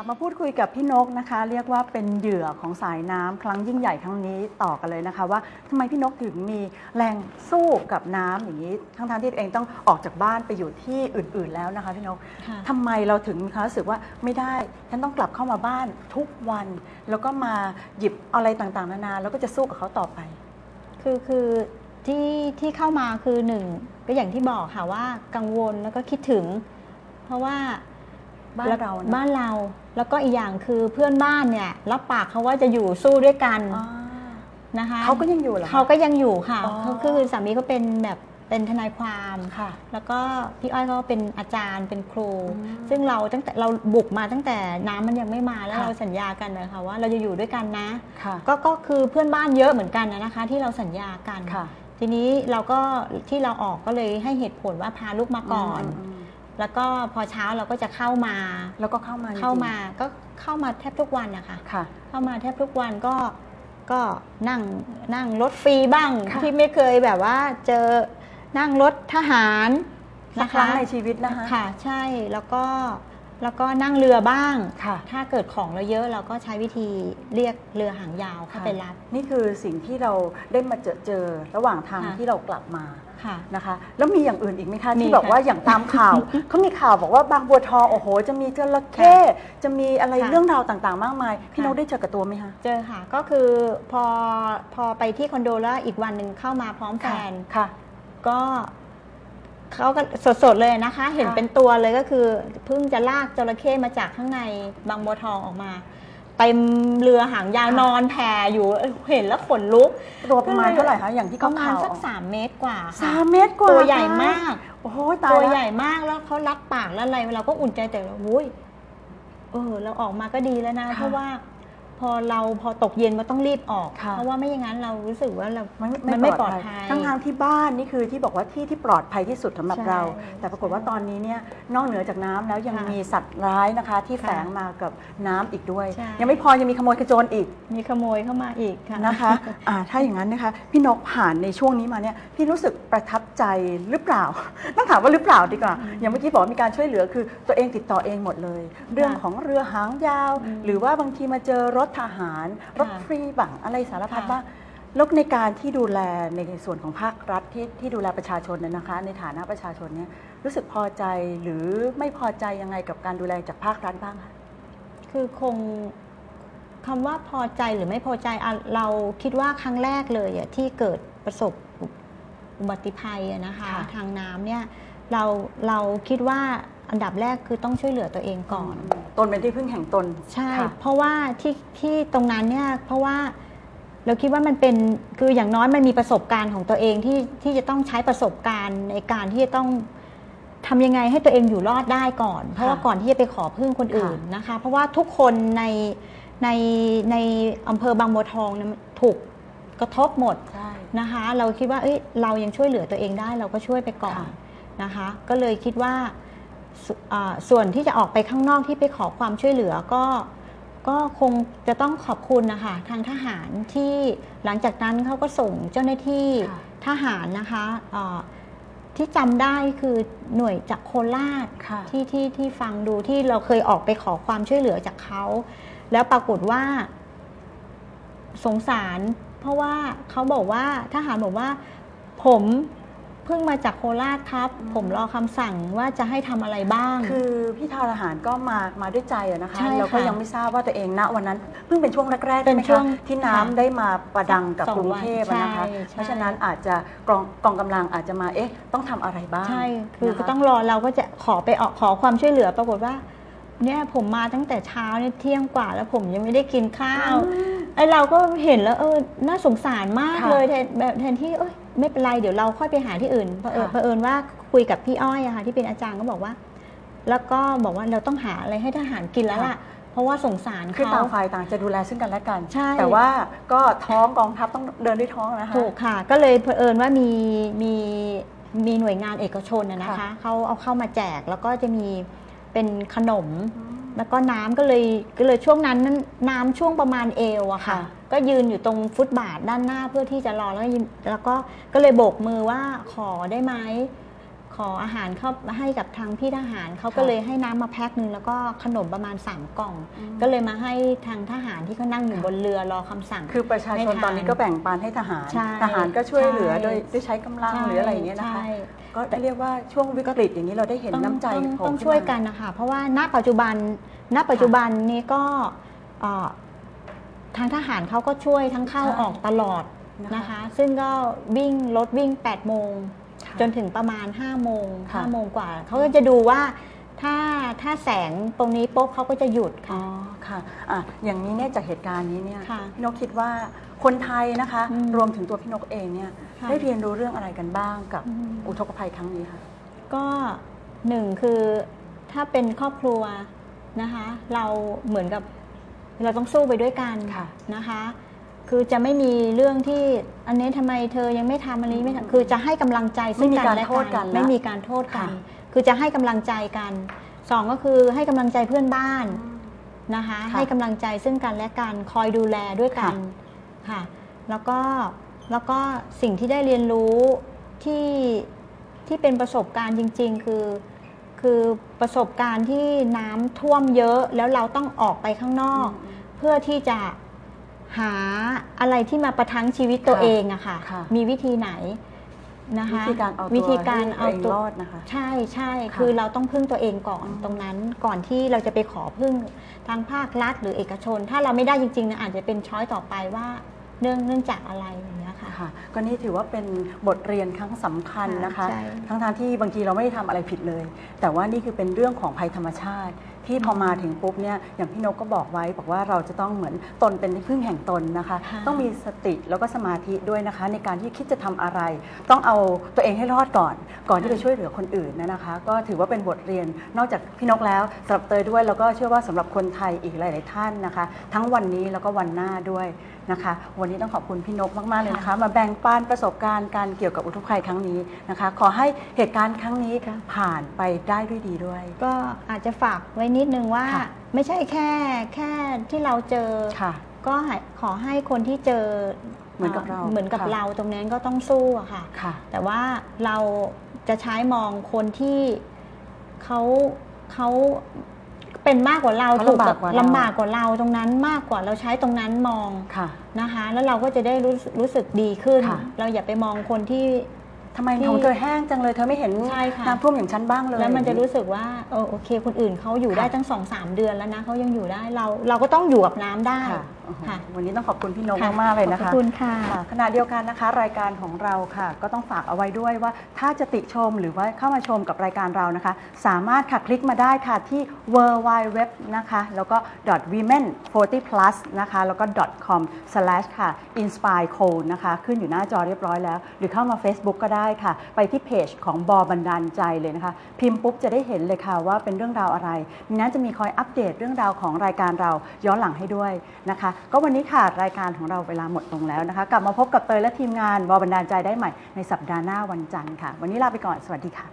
ลับมาพูดคุยกับพี่นกนะคะ เรียกว่าเป็นเหยื่อของสายน้ำครั้งยิ่งใหญ่ครั้งนี้ต่อกันเลยนะคะ ว่าทำไมพี่นกถึงมีแรงสู้กับน้ำอย่างนี้ทั้งๆที่ตัวเองต้องออกจากบ้านไปอยู่ที่อื่น ๆ แล้วนะคะพี่นกค่ะทำไมเราถึงมีความรู้สึกว่าไม่ได้ฉันต้องกลับเข้ามาบ้านทุกวัน แล้วก็มาหยิบอะไรต่างๆ นานาแล้วก็จะสู้กับเขาต่อไป คือคือที่ที่เข้ามาคือหนึ่งก็อย่างที่บอกค่ะว่ากังวลแล้วก็คิดถึง เพราะว่า บ้านเรานะบ้านเรา แล้วก็อีกอย่างคือเพื่อนบ้านเนี่ยรับปากเขาว่าจะอยู่สู้ด้วยกันอ่านะคะเขาก็ยังอยู่เหรอคะเขาก็ยังอยู่ค่ะอ๋อเขาคือสามีเขาเป็นแบบเป็นทนายความค่ะ แล้วก็พี่อ้อยเขาก็เป็นอาจารย์เป็นครูอืมซึ่งเราตั้งแต่เราบุกมาตั้งแต่น้ำมันยังไม่มาแล้วค่ะเราสัญญากันนะคะว่าเราจะอยู่ด้วยกันนะค่ะก็ก็คือเพื่อนบ้านเยอะเหมือนกันนะนะคะ ที่เราสัญญากันค่ะทีนี้เราก็ที่เราออกก็เลยให้เหตุผลว่าพาลูกมาก่อนม แล้วก็พอเช้าเราก็จะเข้ามา แล้วก็เข้ามาจริงๆเข้ามาก็เข้ามาแทบทุกวันนะคะค่ะ เข้ามาแทบทุกวันก็ก็นั่งนั่งรถฟรีบ้างค่ะที่ไม่เคยแบบว่าเจอนั่งรถทหารสักนะครั้คะงในชีวิตนะคะค่ะ ใช่แล้วก็ แล้วก็นั่งเรือบ้าง ค่ะ ถ้าเกิดของเราเยอะเราก็ใช้วิธีเรียกเรือหางยาวเข้าค่ะไปรับ นี่คือสิ่งที่เราได้มาเจอเจอระหว่างทางค่ะที่เรากลับมาค่ะนะคะ แล้วมีอย่างอื่นอีกไหมคะมีที่บอกค่ะว่าอย่างตามข่าว เขามีข่าวบอกว่าบางบัวทองโอ้โห จะมีจระเข้จะมีอะไรค่ะเรื่องราวต่างๆ มากมายพี่ค่ะ นกได้เจอกับตัวไหมคะ เจอค่ะ ก็คือพอพอไปที่คอนโดแล้วอีกวันหนึ่งเข้ามาพร้อมแฟน ค่ะ ก็ เขาก็สดๆเลยนะคะ เห็นค่ะเป็นตัวเลยก็คือเพิ่งจะลากจระเข้มาจากข้างในบางบัวทองออกมาเต็มเรือหางยาวนอนแผ่อยู่เห็นแล้วขนลุกตัวประมาณเท่าไหร่คะอย่างที่ปเขาระมาณข่าวสักสามเมตรกว่าค่ะสามเมตรกว่าตัวใหญ่มากโอ้โหตายตัวแล้วใหญ่มากแล้วเขารัดปากแล้วอะไรเราก็อุ่นใจแต่เราอุ้ยเออเราออกมาก็ดีแล้วนะค่ะเพราะว่า พอเราพอตกเย็นมันต้องรีบออก ค่ะ เพราะว่าไม่อย่างนั้นเรารู้สึกว่าเรามันมันไม่ปลอดภัย ทั้งทางๆที่บ้านนี่คือที่บอกว่าที่ที่ปลอดภัยที่สุดสำหรับใช่เรา แต่ปรากฏว่าตอนนี้เนี่ยนอกเหนือจากน้ำแล้วยังค่ะมีสัตว์ร้ายนะคะ ที่ค่ะแฝงมากับน้ำอีกด้วย ใช่ ยังไม่พอยังมีขโมยขโจรอีกมีขโมยเข้ามาอีกค่ะ นะคะอ่าถ้าอย่างนั้นนะคะ พี่นกผ่านในช่วงนี้มาเนี่ยพี่รู้สึกประทับใจหรือเปล่า ต้องถามว่าหรือเปล่าดีกว่า อย่างเมื่อกี้บอกว่ามีการช่วยเหลือคือตัวเองติดต่อเองหมดเลย เรื่องของเรือหางยาวอืมหรือว่าบางทีมาเจอรถทหาร รถค่ะฟรีบังอะไรสารพัดค่ะบ้างแล้วในการที่ดูแลในส่วนของภาครัฐที่ที่ดูแลประชาชนเนี่ยนะคะ ในฐานะประชาชนเนี่ยรู้สึกพอใจหรือไม่พอใจยังไงกับการดูแลจากภาครัฐบ้างคะคือคงคำว่าพอใจหรือไม่พอใจอะเราคิดว่าครั้งแรกเลยอะที่เกิดประสบอุบัติภัยอะนะคะค่ะทางน้ำเนี่ยเราเราคิดว่า อันดับแรกคือต้องช่วยเหลือตัวเองก่อน ตนเป็นที่พึ่งแห่งตน ใช่ค่ะเพราะว่าที่ที่ตรงนั้นเนี่ยเพราะว่าเราคิดว่ามันเป็นคืออย่างน้อยมันมีประสบการณ์ของตัวเองที่ที่จะต้องใช้ประสบการณ์ในการที่จะต้องทำยังไงให้ตัวเองอยู่รอดได้ก่อน เพราะว่าก่อนที่จะไปขอพึ่งคนอื่นนะคะ เพราะว่าทุกคนในในในอำเภอบางบัวทองเนี่ยถูกกระทบหมดใช่นะคะ เราคิดว่าเอ้ยเรายังช่วยเหลือตัวเองได้เราก็ช่วยไปก่อนค่ะนะคะ ก็เลยคิดว่า สอ่าส่วนที่จะออกไปข้างนอกที่ไปขอความช่วยเหลือก็ก็คงจะต้องขอบคุณนะคะทางทหารที่หลังจากนั้นเขาก็ส่งเจ้าหน้าที่ค่ะทหารนะคะอ่าที่จำได้คือหน่วยจากโคราชค่ะที่ที่ที่ฟังดูที่เราเคยออกไปขอความช่วยเหลือจากเขา แล้วปรากฏว่า สงสาร เพราะว่าเขาบอกว่าทหารบอกว่า ผมเพิ่งมาจากโคราชครับอืมผมรอคำสั่งว่าจะให้ทำอะไรบ้าง คือพี่ทหารก็มามาด้วยใจอะนะคะใช่ค่ะเราก็ยังไม่ทราบว่าตัวเองณวันนั้น เพิ่งเป็นช่วงแรกๆเป็นใช่ไหมช่วคะงที่น้ำค่ะได้มาประดังกับสองกรุงเทพอะนะคะ วันใช่ เพราะฉะนั้นอาจจะกองกองกำลังอาจจะมาเอ๊ะต้องทำอะไรบ้างใช่ คือนะคะก็ต้องรอเราก็จะขอไปออกขอความช่วยเหลือปรากฏว่า เนี่ยผมมาตั้งแต่เช้าเนี่ยเที่ยงกว่าแล้วผมยังไม่ได้กินข้าวไอเราก็เห็นแล้วเออน่าสงสารมากค่ะเลยแทนแบบแทนที่เอ้ย ไม่เป็นไรเดี๋ยวเราค่อยไปหาที่อื่นเผอิญค่ะเผอิญว่าคุยกับพี่อ้อยอะค่ะที่เป็นอาจารย์ก็บอกว่า แล้วก็บอกว่าเราต้องหาอะไรให้ทหารกินแล้วล่ะเพราะว่าสงสารคือเขาต่างฝ่ายต่างจะดูแลซึ่งกันและกันใช่แต่ว่าก็ท้องกองทัพต้องเดินด้วยท้องนะคะถูกค่ะ ก็เลยเผอิญว่ามีมีมีหน่วยงานเอกชนนะนะคะค่ะเขาเอาเข้ามาแจกแล้วก็จะมีเป็นขนมอืม แล้วก็น้ำก็เลยก็เลยช่วงนั้นนั้นน้ำช่วงประมาณเอวอะค่ะค่ะ ก็ยืนอยู่ตรงฟุตบาทด้านหน้าเพื่อที่จะรอแล้วก็ยืนแล้วก็ก็เลยโบกมือว่าขอได้ไหม ขออาหารเข้ามาให้กับทางพี่ทหารเขาก็ค่ะเลยให้น้ำมาแพ็คหนึ่งแล้วก็ขนมประมาณ 3 กล่องอืมก็เลยมาให้ทางทหารที่เขานั่งอยู่ค่ะบนเรือรอคำสั่ง คือประชาชนให้ทานตอนนี้ก็แบ่งปันให้ทหาร ใช่ทหารก็ช่วยเหลือใช่โดยด้วยใช้กำลังหรืออะไรอย่างเงี้ยนะคะ ใช่ ก็เรียกว่าช่วงวิกฤตอย่างนี้เราได้เห็นต้องน้ำใจต้องโผล่ต้องขึ้ช่วยมากันนะคะ เพราะว่าณปัจจุบันณปัจจุบันนี้ก็เอ่อทางทหารเขาก็ช่วยทั้งเข้าใช่ออกตลอดนะคะนะคะ ซึ่งก็วิ่งรถวิ่ง 8 โมงค่ะ จนถึงประมาณ5โมงค่ะ5โมงกว่า เขาก็จะดูว่าถ้าถ้าแสงตรงนี้ปุ๊บเขาก็จะหยุดอ๋อค่ะค่ะอะ อย่างนี้เนี่ยจากเหตุการณ์นี้เนี่ยค่ะพี่นกคิดว่าคนไทยนะคะ อืมรวมถึงตัวพี่นกเองเนี่ยค่ะได้เรียนรู้เรื่องอะไรกันบ้างกับอืม อุทกภัยครั้งนี้ค่ะ ก็หนึ่งคือถ้าเป็นครอบครัวนะคะ เราเหมือนกับเราต้องสู้ไปด้วยกันค่ะ นะคะ คือจะไม่มีเรื่องที่อันนี้ทำไมเธอยังไม่ทำอันนี้ไม่อืมทำคือจะให้กำลังใจซึ่งไม่มีกันการและโทษกันกันละไม่มีการโทษกันค่ะคือจะให้กำลังใจกันสองก็คือให้กำลังใจเพื่อนบ้านนะคะค่ะให้กำลังใจซึ่งกันและกันคอยดูแลด้วยกันค่ะค่ะ แล้วก็แล้วก็สิ่งที่ได้เรียนรู้ที่ที่เป็นประสบการณ์จริง ๆ คือคือประสบการณ์ที่น้ำท่วมเยอะแล้วเราต้องออกไปข้างนอก เพื่อที่จะ หาอะไรที่มาประทังชีวิตตัวค่ะเองอะค่ะ ค่ะมีวิธีไหนนะคะวิธีการเอาตัววิธีการให้เอาตัวเองตัวรอดนะคะใช่ใช่ค่ะคือเราต้องพึ่งตัวเองก่อนอืม ตรงนั้นก่อนที่เราจะไปขอพึ่งทางภาครัฐหรือเอกชน ถ้าเราไม่ได้จริงๆนะอาจจะเป็นช้อยต่อไปว่าเนื่องเนื่องจากอะไรอย่างเงี้ยค่ะ ค่ะก็นี่ถือว่าเป็นบทเรียนครั้งสำคัญนะคะ ใช่ทั้งทางๆที่บางทีเราไม่ได้ทำอะไรผิดเลย แต่ว่านี่คือเป็นเรื่องของภัยธรรมชาติ ที่พอมาถึงปุ๊บเนี่ยอย่างพี่นกก็บอกไว้ บอกว่าเราจะต้องเหมือนตนเป็นที่พึ่งแห่งตนนะคะค่ะต้องมีสติแล้วก็สมาธิด้วยนะคะ ในการที่คิดจะทำอะไร ต้องเอาตัวเองให้รอดก่อน ก่อนที่จะช่วยเหลือคนอื่นนะคะ ก็ถือว่าเป็นบทเรียนนอกจากพี่นกแล้วสำหรับเตยด้วยแล้วก็เชื่อว่าสำหรับคนไทยอีกหลาย ๆ ท่านนะคะ ทั้งวันนี้แล้วก็วันหน้าด้วย นะคะ วันนี้ต้องขอบคุณพี่นกมาก ๆ เลยนะคะ มาแบ่งปันประสบการณ์การเกี่ยวกับอุทกภัยครั้งนี้นะคะ ขอให้เหตุการณ์ครั้งนี้ค่ะผ่านไปได้ด้วยดีด้วย ก็อาจจะฝากไว้นิดนึงว่า ค่ะไม่ใช่แค่แค่ที่เราเจอ ค่ะก็ให้ขอให้คนที่เจอเหมือนกับเราเหมือนกับค่ะ เราตรงนั้นก็ต้องสู้อะค่ะ ค่ะ แต่ว่าเราจะใช้มองคนที่เขาเขา เป็นมากกว่าเราเขาถูกลำบากกว่าเราลำบากกว่าเราตรงนั้นมากกว่าเราใช้ตรงนั้นมองค่ะนะคะ แล้วเราก็จะได้รู้สึกรู้สึกดีขึ้นค่ะเราอย่าไปมองคนที่ทำไมที่ของเธอแห้งจังเลยเธอไม่เห็นใช่ค่ะน้ำท่วมอย่างฉันบ้างเลย แล้วมันจะรู้สึกว่าเออโอเค คนอื่นเขาอยู่ค่ะได้ตั้งสองสามเดือนแล้วนะเขายังอยู่ได้เราเราก็ต้องอยู่กับน้ำได้ ค่ะโอ้โหค่ะ วันนี้ต้องขอบคุณพี่นกค่ะมากๆเลยนะขอบคะคุณค่ะ ค่ะขณะเดียวกันนะคะ รายการของเราค่ะ ก็ต้องฝากเอาไว้ด้วยว่า ถ้าจะติชมหรือว่าเข้ามาชมกับรายการเรานะคะ สามารถค่ะคลิกมาได้ค่ะที่ w w w นะคะ แล้วก็ women 40 plus นะคะ แล้วก็ com slash ค่ะ inspire code นะคะ ขึ้นอยู่หน้าจอเรียบร้อยแล้ว หรือเข้ามา Facebook ก็ได้ค่ะ ไปที่เพจของบอบันดาลใจเลยนะคะ พิมพ์ปุ๊บจะได้เห็นเลยค่ะว่าเป็นเรื่องราวอะไรมีนั้นจะมีคอยอัปเดตเรื่องราวของรายการเราย้อนหลังให้ด้วยนะคะก็วันนี้ค่ะรายการของเราเวลาหมดลงแล้วนะคะ กลับมาพบกับเตยและทีมงานบอบันดาลใจได้ใหม่ในสัปดาห์หน้าวันจันทร์ค่ะ วันนี้ลาไปก่อนสวัสดีค่ะ